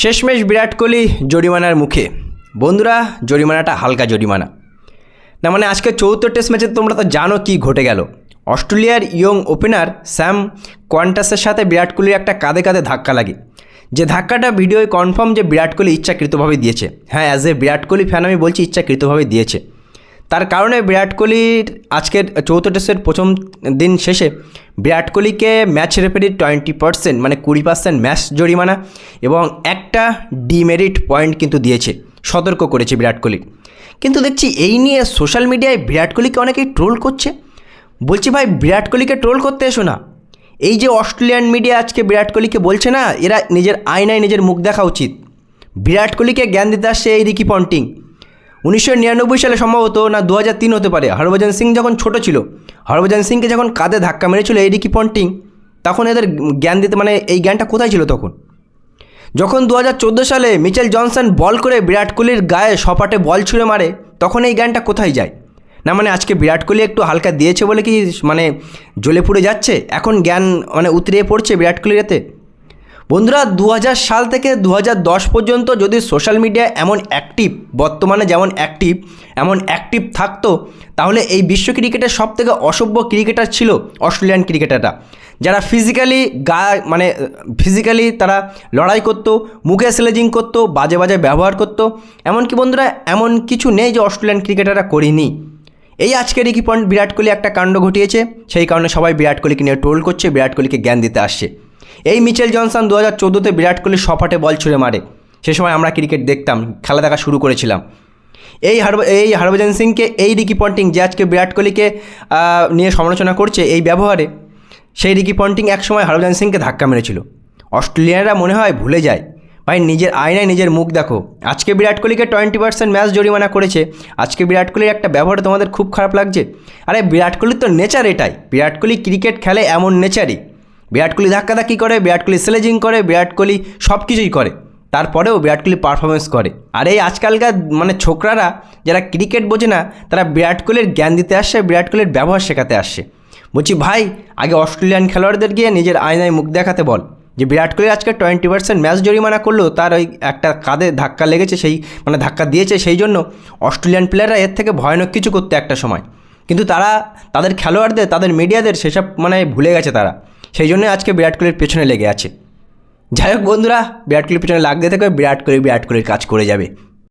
শেষমেশ বিরাট কোহলি জরিমানার মুখে। বন্ধুরা, জরিমানাটা হালকা জরিমানা। না মানে আজকে চৌদ্দ টেস্ট ম্যাচে তোমরা তো জানো কি ঘটে গেল। অস্ট্রেলিয়ার ইয়ং ওপেনার স্যাম কোয়ান্টাসের সাথে বিরাট কোহলির একটা কাঁধে কাঁধে ধাক্কা লাগে। যে ধাক্কাটা ভিডিওয় কনফার্ম যে বিরাট কোহলি ইচ্ছাকৃতভাবে দিয়েছে। হ্যাঁ as a Virat Kohli fan আমি বলছি ইচ্ছাকৃতভাবে দিয়েছে। তার কারণে বিরাট কোহলির আজকের চৌদ্দ টেস্টের প্রথম দিন শেষে বিরাট কোহলিকে ম্যাচ রেফারির টোয়েন্টি পার্সেন্ট মানে কুড়ি পার্সেন্ট ম্যাচ জরিমানা এবং একটা ডিমেরিট পয়েন্ট কিন্তু দিয়েছে, সতর্ক করেছে বিরাট কোহলি। কিন্তু দেখছি এই নিয়ে সোশ্যাল মিডিয়ায় বিরাট কোহলিকে অনেকেই ট্রোল করছে। বলছি ভাই, বিরাট কোহলিকে ট্রোল করতে এসো না। এই যে অস্ট্রেলিয়ান মিডিয়া আজকে বিরাট কোহলিকে বলছে না, এরা নিজের আয়নায় নিজের মুখ দেখা উচিত। বিরাট কোহলিকে জ্ঞান দিতে আসছে এই রিকি পন্টিং। উনিশশো নিরানব্বই সালে সম্ভবত না দু তিন হতে পারে। হরভজন সিং যখন ছোট ছিল, হরভজন সিংকে যখন কাঁধে ধাক্কা মেরেছিল এই রিকি পন্টিং, তখন এদের জ্ঞান দিতে মানে এই জ্ঞানটা কোথায় ছিল তখন? যখন দু হাজার চোদ্দ সালে মিচেল জনসন বল করে বিরাট কোহলির গায়ে সপাটে বল ছুঁড়ে মারে, তখন এই জ্ঞানটা কোথায় যায়? না মানে আজকে বিরাট কোহলি একটু হালকা দিয়েছে বলে কি মানে জ্বলে পুড়ে যাচ্ছে? এখন জ্ঞান মানে উতরিয়ে পড়ছে বিরাট কোহলির এতে? বন্ধুরা দু হাজার সাল থেকে দু হাজার দশ পর্যন্ত যদি সোশ্যাল মিডিয়া এমন অ্যাক্টিভ বর্তমানে যেমন অ্যাক্টিভ এমন অ্যাক্টিভ থাকতো, তাহলে এই বিশ্ব ক্রিকেটের সব থেকে অসভ্য ক্রিকেটার ছিল অস্ট্রেলিয়ান ক্রিকেটাররা। যারা ফিজিক্যালি গা মানে ফিজিক্যালি তারা লড়াই করতো, মুখে স্লেজিং করতো, বাজে বাজে ব্যবহার করতো, এমনকি বন্ধুরা, এমন কিছু নেই যে অস্ট্রেলিয়ান ক্রিকেটাররা করিনি। এই আজকে রিকি পয়েন্ট বিরাট কোহলি একটা কাণ্ড ঘটিয়েছে, সেই কারণে সবাই বিরাট কোহলিকে নিয়ে ট্রোল করছে, বিরাট কোহলিকে জ্ঞান দিতে আসছে। এই মিচেল জনসন দু হাজার চোদ্দোতে বিরাট কোহলি সপাটে বল ছুঁড়ে মারে। সে সময় আমরা ক্রিকেট দেখতাম, খেলা দেখা শুরু করেছিলাম। এই হারব এই হরভজন সিংকে এই রিকি পন্টিং যে আজকে বিরাট কোহলিকে নিয়ে সমালোচনা করছে এই ব্যবহারে, সেই রিকি পন্টিং একসময় হরভজন সিংকে ধাক্কা মেরেছিল। অস্ট্রেলিয়ানরা মনে হয় ভুলে যায়। ভাই, নিজের আয়নায় নিজের মুখ দেখো। আজকে বিরাট কোহলিকে টোয়েন্টি পার্সেন্ট ম্যাচ জরিমানা করেছে। আজকে বিরাট কোহলির একটা ব্যবহার তোমাদের খুব খারাপ লাগছে। আরে, বিরাট কোহলির তো নেচার এটাই। বিরাট কোহলি ক্রিকেট খেলে এমন নেচারই। বিরাট কোহলি ধাক্কাধাক্কি করে, বিরাট কোহলি স্লেজিং করে, বিরাট কোহলি সব কিছুই করে। তারপরেও বিরাট কোহলি পারফরমেন্স করে। আর এই আজকালকার মানে ছোকরারা, যারা ক্রিকেট বোঝে না, তারা বিরাট কোহলির জ্ঞান দিতে আসছে বিরাট কোহলির ব্যবহার শেখাতে আসছে বলছি, ভাই, আগে অস্ট্রেলিয়ান খেলোয়াড়দের গিয়ে নিজের আয়নায় মুখ দেখাতে বল। যে বিরাট কোহলি আজকে টোয়েন্টি পার্সেন্ট ম্যাচ জরিমানা করল, তার ওই একটা কাঁধে ধাক্কা লেগেছে, সেই মানে ধাক্কা দিয়েছে, সেই জন্য অস্ট্রেলিয়ান প্লেয়াররা এর থেকে ভয়ানক কিছু করতে একটা সময়। কিন্তু তারা, তাদের খেলোয়াড়দের, তাদের মিডিয়াদের সেসব মানে ভুলে গেছে তারা। সেই জন্য আজকে বিরাট কোহলির পেছনে লেগে আছে। যাই হোক বন্ধুরা, বিরাট কোহলির পেছনে লাগতে থাকবে, বিরাট কোহলি বিরাট কোহলির কাজ করে যাবে।